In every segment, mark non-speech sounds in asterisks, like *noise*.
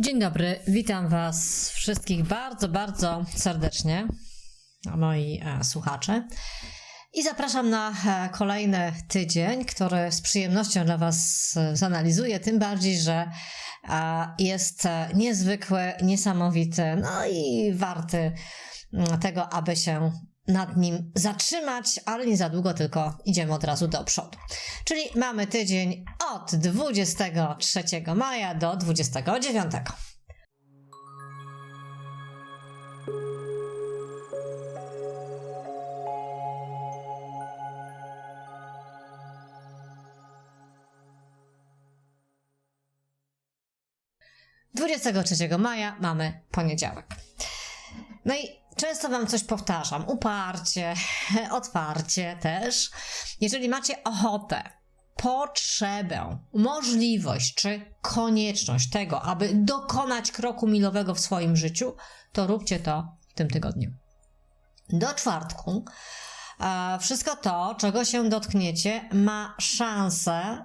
Dzień dobry, witam Was wszystkich bardzo, bardzo serdecznie, moi e, słuchacze. I zapraszam na e, kolejny tydzień, który z przyjemnością dla Was e, zanalizuję, tym bardziej, że jest niezwykły, niesamowity, no i warty mm, tego, aby się nad nim zatrzymać, ale nie za długo, tylko idziemy od razu do przodu. Czyli mamy tydzień od 23 maja do 29. Dwudziestego trzeciego maja mamy poniedziałek. No i często Wam coś powtarzam, uparcie, *laughs* otwarcie też. Jeżeli macie ochotę, potrzebę, możliwość czy konieczność tego, aby dokonać kroku milowego w swoim życiu, to róbcie to w tym tygodniu. Do czwartku e, wszystko to, czego się dotkniecie, ma szansę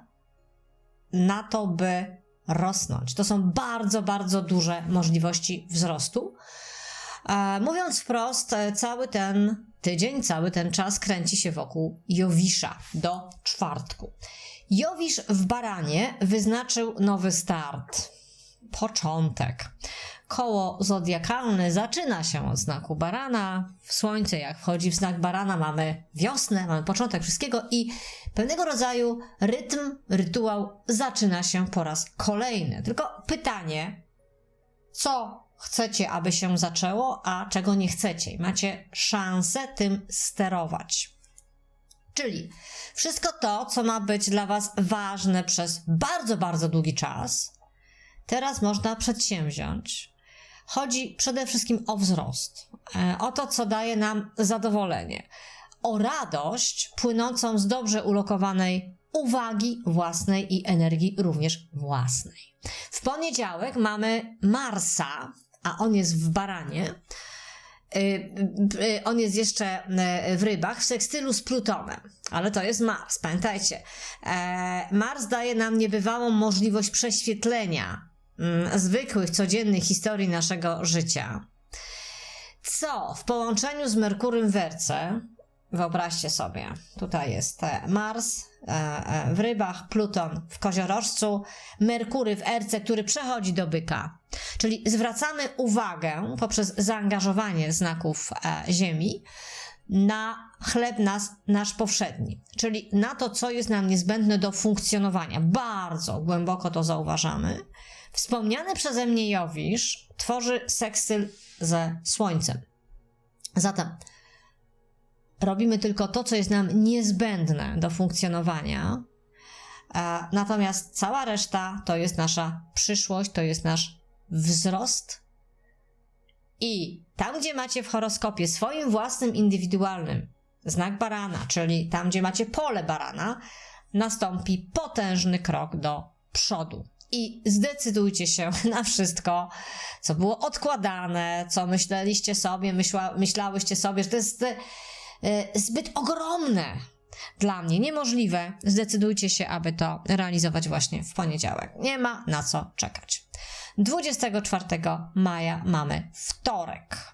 na to, by rosnąć. To są bardzo, bardzo duże możliwości wzrostu. Mówiąc wprost, e, cały ten tydzień, cały ten czas kręci się wokół Jowisza do czwartku. Jowisz w Baranie wyznaczył nowy start, początek. Koło zodiakalne zaczyna się od znaku barana. W słońce, jak wchodzi w znak barana, mamy wiosnę, mamy początek wszystkiego i pewnego rodzaju rytm, rytuał zaczyna się po raz kolejny. Tylko pytanie, co chcecie, aby się zaczęło, a czego nie chcecie. I macie szansę tym sterować. Czyli wszystko to, co ma być dla Was ważne przez bardzo, bardzo długi czas, teraz można przedsięwziąć. Chodzi przede wszystkim o wzrost, e, o to, co daje nam zadowolenie, o radość płynącą z dobrze ulokowanej uwagi własnej i energii również własnej. W poniedziałek mamy Marsa, a on jest w baranie. Y, y, On jest jeszcze y, w rybach w sekstylu z Plutonem, ale to jest Mars, pamiętajcie. E, Mars daje nam niebywałą możliwość prześwietlenia mm, zwykłych, codziennych historii naszego życia. Co w połączeniu z Merkurym Werce, wyobraźcie sobie, tutaj jest e, Mars e, w rybach, Pluton w koziorożcu, Merkury w Erce, który przechodzi do byka. Czyli zwracamy uwagę poprzez zaangażowanie znaków e, Ziemi na chleb nas, nasz powszedni, czyli na to, co jest nam niezbędne do funkcjonowania. Bardzo głęboko to zauważamy. Wspomniany przeze mnie Jowisz tworzy sekstyl ze Słońcem. Zatem robimy tylko to, co jest nam niezbędne do funkcjonowania, e, natomiast cała reszta to jest nasza przyszłość, to jest nasz wzrost. I tam, gdzie macie w horoskopie swoim własnym, indywidualnym znak barana, czyli tam, gdzie macie pole barana, nastąpi potężny krok do przodu. I zdecydujcie się *laughs* na wszystko, co było odkładane, co myśleliście sobie, myśla, myślałyście sobie, że to jest e, zbyt ogromne dla mnie, niemożliwe. Zdecydujcie się, aby to realizować właśnie w poniedziałek. Nie ma na co czekać. 24 maja mamy wtorek.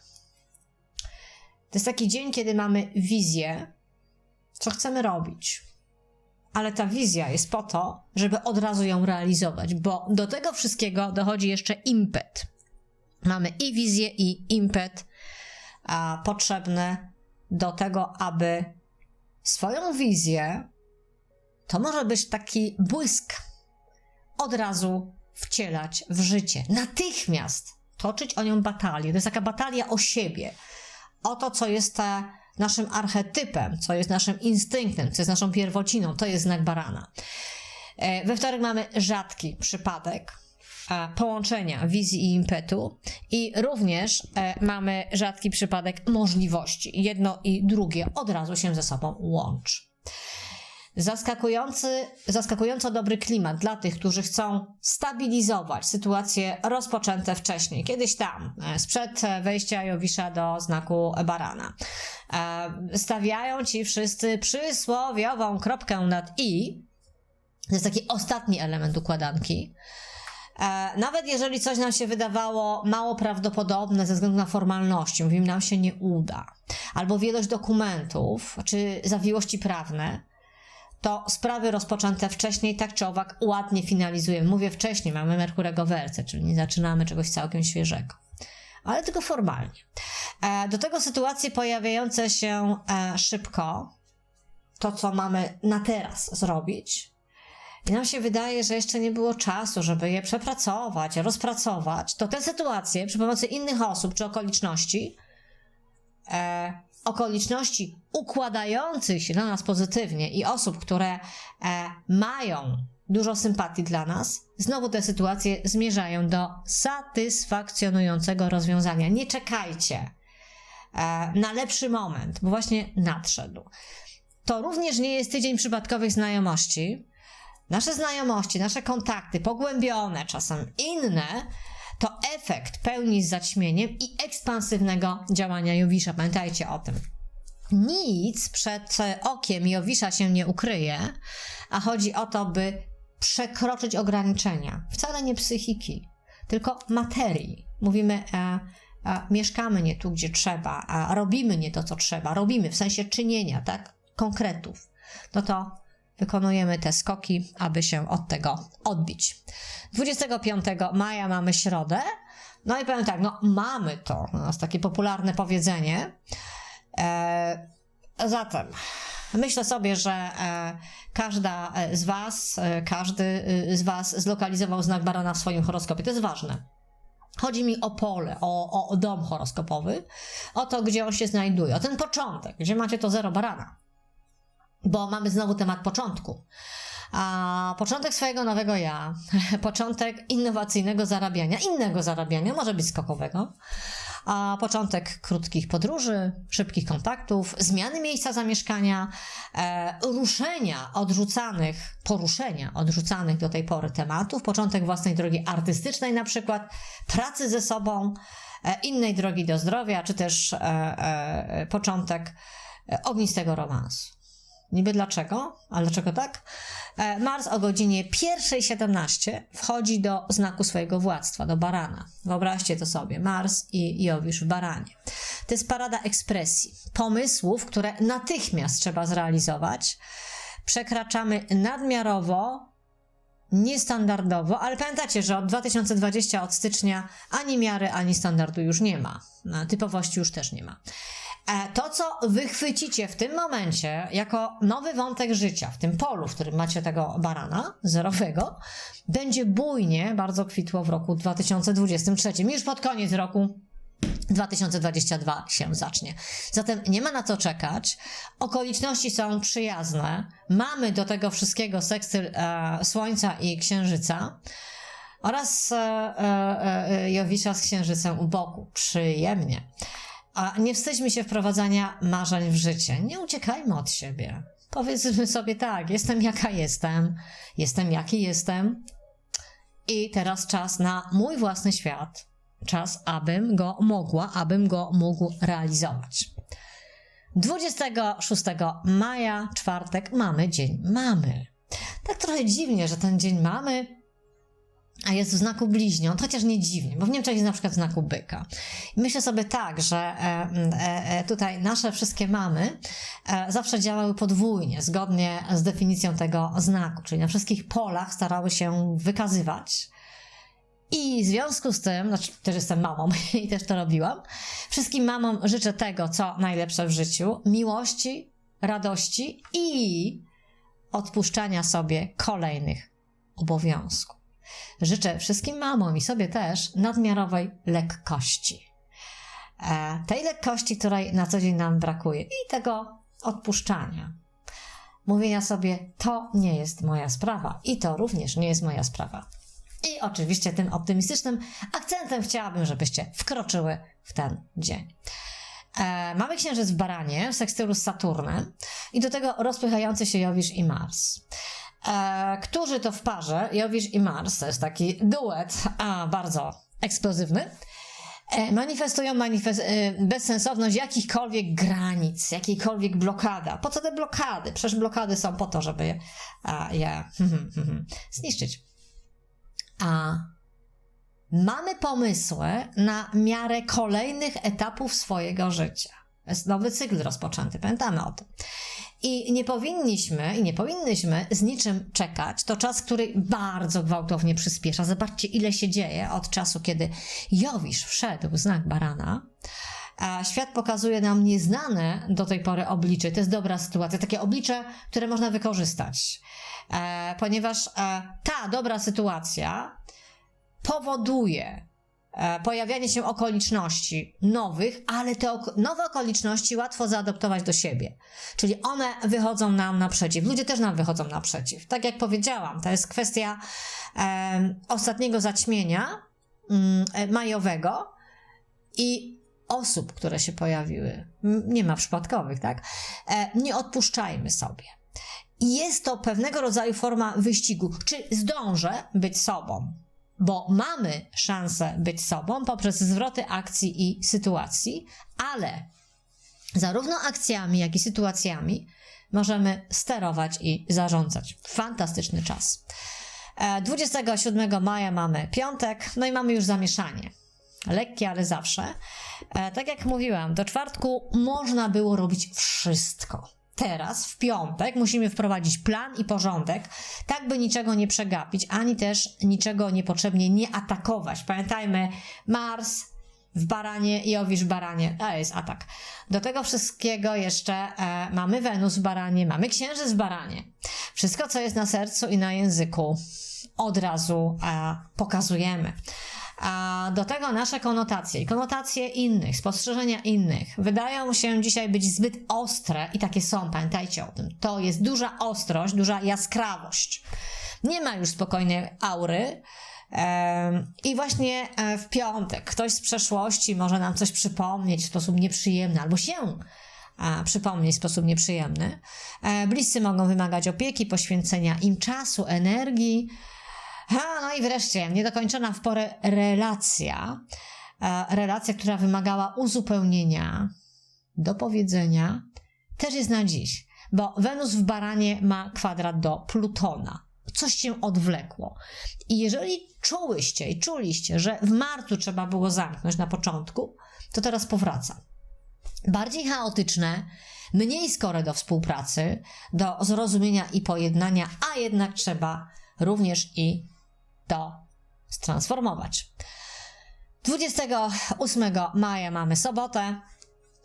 To jest taki dzień, kiedy mamy wizję, co chcemy robić. Ale ta wizja jest po to, żeby od razu ją realizować, bo do tego wszystkiego dochodzi jeszcze impet. Mamy i wizję, i impet a, potrzebne do tego, aby swoją wizję, to może być taki błysk, od razu wcielać w życie. Natychmiast toczyć o nią batalię. To jest taka batalia o siebie. O to, co jest naszym archetypem, co jest naszym instynktem, co jest naszą pierwociną. To jest znak barana. E, We wtorek mamy rzadki przypadek połączenia wizji i impetu i również e, mamy rzadki przypadek możliwości. Jedno i drugie od razu się ze sobą łączy. Zaskakujący, zaskakująco dobry klimat dla tych, którzy chcą stabilizować sytuacje rozpoczęte wcześniej, kiedyś tam, e, sprzed wejścia Jowisza do znaku barana. E, Stawiają ci wszyscy przysłowiową kropkę nad i. To jest taki ostatni element układanki. E, nawet jeżeli coś nam się wydawało mało prawdopodobne ze względu na formalności, mówimy, nam się nie uda, albo wielość dokumentów, czy zawiłości prawne, to sprawy rozpoczęte wcześniej tak czy owak ładnie finalizujemy. Mówię wcześniej, mamy Merkurego Werce, czyli nie zaczynamy czegoś całkiem świeżego. Ale tylko formalnie. E, do tego sytuacje pojawiające się e, szybko, to co mamy na teraz zrobić, i nam się wydaje, że jeszcze nie było czasu, żeby je przepracować, rozpracować, to te sytuacje przy pomocy innych osób czy okoliczności, e, okoliczności układających się na nas pozytywnie i osób, które e, mają dużo sympatii dla nas, znowu te sytuacje zmierzają do satysfakcjonującego rozwiązania. Nie czekajcie e, na lepszy moment, bo właśnie nadszedł. To również nie jest tydzień przypadkowych znajomości. Nasze znajomości, nasze kontakty, pogłębione, czasem inne, to efekt pełni z zaćmieniem i ekspansywnego działania Jowisza. Pamiętajcie o tym. Nic przed okiem Jowisza się nie ukryje, a chodzi o to, by przekroczyć ograniczenia. Wcale nie psychiki, tylko materii. Mówimy, e, e, mieszkamy nie tu, gdzie trzeba, a robimy nie to, co trzeba. Robimy w sensie czynienia, tak? Konkretów. No to wykonujemy te skoki, aby się od tego odbić. 25 maja mamy środę. No i powiem tak, no mamy to. To jest takie popularne powiedzenie. E, zatem myślę sobie, że e, każda z Was, e, każdy z Was zlokalizował znak barana w swoim horoskopie. To jest ważne. Chodzi mi o pole, o, o dom horoskopowy, o to, gdzie on się znajduje, o ten początek, gdzie macie to zero barana bo mamy znowu temat początku. A początek swojego nowego ja, *laughs* początek innowacyjnego zarabiania, innego zarabiania, może być skokowego, a początek krótkich podróży, szybkich kontaktów, zmiany miejsca zamieszkania, e, ruszenia odrzucanych, poruszenia odrzucanych do tej pory tematów, początek własnej drogi artystycznej na przykład, pracy ze sobą, e, innej drogi do zdrowia, czy też e, e, początek e, ognistego romansu. Niby dlaczego? Ale dlaczego tak? E, Mars o godzinie 1.17 wchodzi do znaku swojego władztwa, do barana. Wyobraźcie to sobie. Mars i Jowisz w baranie. To jest parada ekspresji, pomysłów, które natychmiast trzeba zrealizować. Przekraczamy nadmiarowo niestandardowo, ale pamiętacie, że od 2020 od stycznia ani miary, ani standardu już nie ma. Typowości już też nie ma. E, to, co wychwycicie w tym momencie jako nowy wątek życia, w tym polu, w którym macie tego barana zerowego, będzie bujnie bardzo kwitło w roku 2023. Już pod koniec roku 2022 się zacznie. Zatem nie ma na co czekać. Okoliczności są przyjazne. Mamy do tego wszystkiego sekstyl e, Słońca i Księżyca oraz e, e, e Jowisza z Księżycem u boku. Przyjemnie. A nie wstydźmy się wprowadzania marzeń w życie. Nie uciekajmy od siebie. Powiedzmy sobie tak, jestem jaka jestem, jestem jaki jestem i teraz czas na mój własny świat. Czas, abym go mogła, abym go mógł realizować. 26 maja, czwartek, mamy dzień mamy. Tak trochę dziwnie, że ten dzień mamy a jest w znaku bliźniąt, chociaż nie dziwnie, bo w Niemczech jest na przykład w znaku byka. Myślę sobie tak, że e, e, e, tutaj nasze wszystkie mamy zawsze działały podwójnie, zgodnie z definicją tego znaku, czyli na wszystkich polach starały się wykazywać. I w związku z tym, znaczy też jestem mamą *laughs* i też to robiłam, wszystkim mamom życzę tego, co najlepsze w życiu, miłości, radości i odpuszczania sobie kolejnych obowiązków. Życzę wszystkim mamom i sobie też nadmiarowej lekkości. E, tej lekkości, której na co dzień nam brakuje i tego odpuszczania. Mówienia sobie, to nie jest moja sprawa i to również nie jest moja sprawa. I oczywiście tym optymistycznym akcentem chciałabym, żebyście wkroczyły w ten dzień. E, mamy księżyc w baranie, w sekstylu z Saturnem i do tego rozpychający się Jowisz i Mars. E, którzy to w parze, Jowisz i Mars, to jest taki duet, a bardzo eksplozywny, e, manifestują manifest e, bezsensowność jakichkolwiek granic, jakiejkolwiek blokada. Po co te blokady? Przecież blokady są po to, żeby a, je hmm, hmm, hmm, zniszczyć. A mamy pomysły na miarę kolejnych etapów swojego życia. Jest nowy cykl rozpoczęty, pamiętamy o tym. I nie powinniśmy, i nie powinnyśmy z niczym czekać. To czas, który bardzo gwałtownie przyspiesza. Zobaczcie, ile się dzieje od czasu, kiedy Jowisz wszedł znak barana. A świat pokazuje nam nieznane do tej pory oblicze. To jest dobra sytuacja, takie oblicze, które można wykorzystać. E, ponieważ e, ta dobra sytuacja powoduje pojawianie się okoliczności nowych, ale te ok- nowe okoliczności łatwo zaadoptować do siebie. Czyli one wychodzą nam naprzeciw. Ludzie też nam wychodzą naprzeciw. Tak jak powiedziałam, to jest kwestia e, ostatniego zaćmienia mm, e, majowego i osób, które się pojawiły. Nie ma przypadkowych, tak? E, nie odpuszczajmy sobie. Jest to pewnego rodzaju forma wyścigu. Czy zdążę być sobą? Bo mamy szansę być sobą poprzez zwroty akcji i sytuacji, ale zarówno akcjami, jak i sytuacjami możemy sterować i zarządzać. Fantastyczny czas. E, 27 maja mamy piątek, no i mamy już zamieszanie. Lekkie, ale zawsze. E, Tak jak mówiłam, do czwartku można było robić wszystko. Teraz, w piątek, musimy wprowadzić plan i porządek, tak by niczego nie przegapić, ani też niczego niepotrzebnie nie atakować. Pamiętajmy, Mars w baranie i Jowisz w baranie. A jest atak. Do tego wszystkiego jeszcze e, mamy Wenus w baranie, mamy Księżyc w baranie. Wszystko, co jest na sercu i na języku, od razu e, pokazujemy. Do tego nasze konotacje i konotacje innych, spostrzeżenia innych wydają się dzisiaj być zbyt ostre i takie są, pamiętajcie o tym. To jest duża ostrość, duża jaskrawość. Nie ma już spokojnej aury. I właśnie e, w piątek ktoś z przeszłości może nam coś przypomnieć w sposób nieprzyjemny, albo się przypomnieć w sposób nieprzyjemny. E, Bliscy mogą wymagać opieki, poświęcenia im czasu, energii. Ha, no i wreszcie niedokończona w porę relacja. E, Relacja, która wymagała uzupełnienia, dopowiedzenia, też jest na dziś, bo Wenus w baranie ma kwadrat do Plutona. Coś się odwlekło. I jeżeli czułyście i czuliście, że w marcu trzeba było zamknąć na początku, to teraz powraca. Bardziej chaotyczne, mniej skore do współpracy, do zrozumienia i pojednania, a jednak trzeba również i to stransformować. 28 maja mamy sobotę.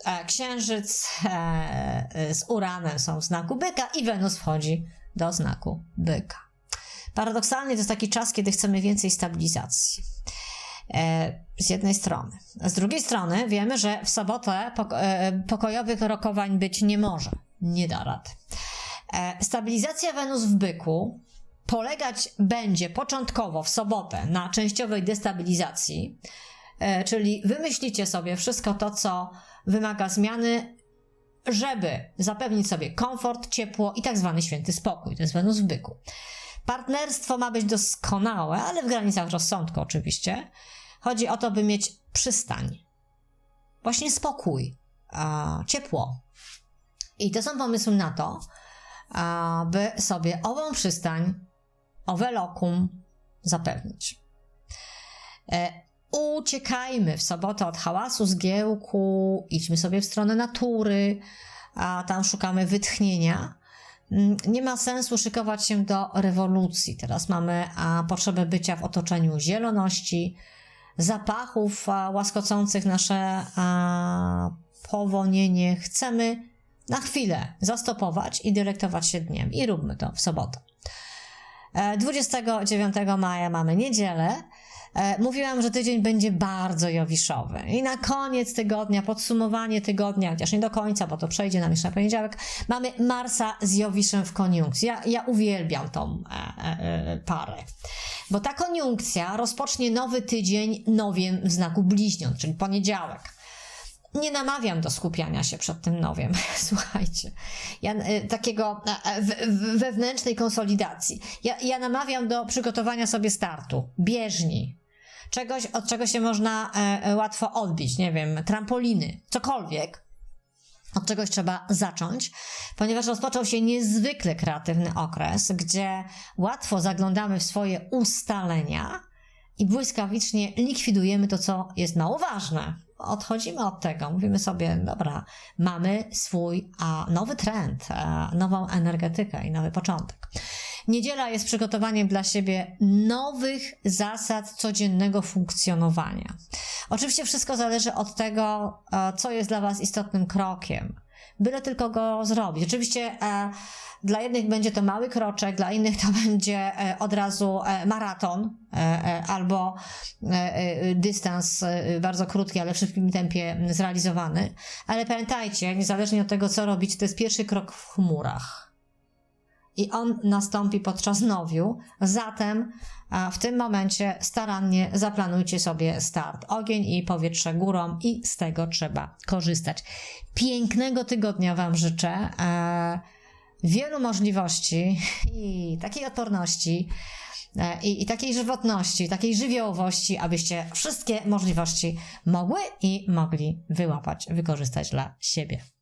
E, Księżyc e, z Uranem są w znaku byka i Wenus wchodzi do znaku byka. Paradoksalnie to jest taki czas, kiedy chcemy więcej stabilizacji. E, Z jednej strony. Z drugiej strony wiemy, że w sobotę poko- e, pokojowych rokowań być nie może. Nie da rady. E, Stabilizacja Wenus w byku polegać będzie początkowo w sobotę na częściowej destabilizacji, e, czyli wymyślicie sobie wszystko to, co wymaga zmiany, żeby zapewnić sobie komfort, ciepło i tak zwany święty spokój. To jest Wenus w byku. Partnerstwo ma być doskonałe, ale w granicach rozsądku oczywiście. Chodzi o to, by mieć przystań. Właśnie spokój, ciepło. I to są pomysły na to, aby sobie ową przystań, owe lokum zapewnić. E, uciekajmy w sobotę od hałasu, zgiełku, idźmy sobie w stronę natury, a tam szukamy wytchnienia. Mm, Nie ma sensu szykować się do rewolucji. Teraz mamy potrzebę bycia w otoczeniu zieloności, zapachów łaskocących nasze powonienie. Chcemy na chwilę zastopować i dylektować się dniem. I róbmy to w sobotę. E, 29 maja mamy niedzielę. E, Mówiłam, że tydzień będzie bardzo jowiszowy. I na koniec tygodnia, podsumowanie tygodnia, chociaż nie do końca, bo to przejdzie nam jeszcze na poniedziałek, mamy Marsa z Jowiszem w koniunkcji. Ja, ja uwielbiam tą e, e, e, parę. Bo ta koniunkcja rozpocznie nowy tydzień nowiem w znaku bliźniąt, czyli poniedziałek. Nie namawiam do skupiania się przed tym nowiem. *laughs* Słuchajcie, ja, e, takiego e, e, wewnętrznej konsolidacji. Ja, ja namawiam do przygotowania sobie startu, bieżni, czegoś, od czego się można łatwo odbić, nie wiem, trampoliny, cokolwiek. Od czegoś trzeba zacząć, ponieważ rozpoczął się niezwykle kreatywny okres, gdzie łatwo zaglądamy w swoje ustalenia, i błyskawicznie likwidujemy to, co jest mało ważne. Odchodzimy od tego, mówimy sobie, dobra, mamy swój a, nowy trend, a, nową energetykę i nowy początek. Niedziela jest przygotowaniem dla siebie nowych zasad codziennego funkcjonowania. Oczywiście wszystko zależy od tego, e, co jest dla Was istotnym krokiem. Byle tylko go zrobić. Oczywiście e, dla jednych będzie to mały kroczek, dla innych to *laughs* będzie e, od razu e, maraton e, albo dystans bardzo krótki, ale w szybkim tempie zrealizowany. Ale pamiętajcie, niezależnie od tego, co robić, to jest pierwszy krok w chmurach i on nastąpi podczas nowiu. Zatem w tym momencie starannie zaplanujcie sobie start. Ogień i powietrze górą i z tego trzeba korzystać. Pięknego tygodnia Wam życzę. E, wielu możliwości i takiej odporności. e, I, I takiej żywotności, takiej żywiołowości, abyście wszystkie możliwości mogły i mogli wyłapać, wykorzystać dla siebie.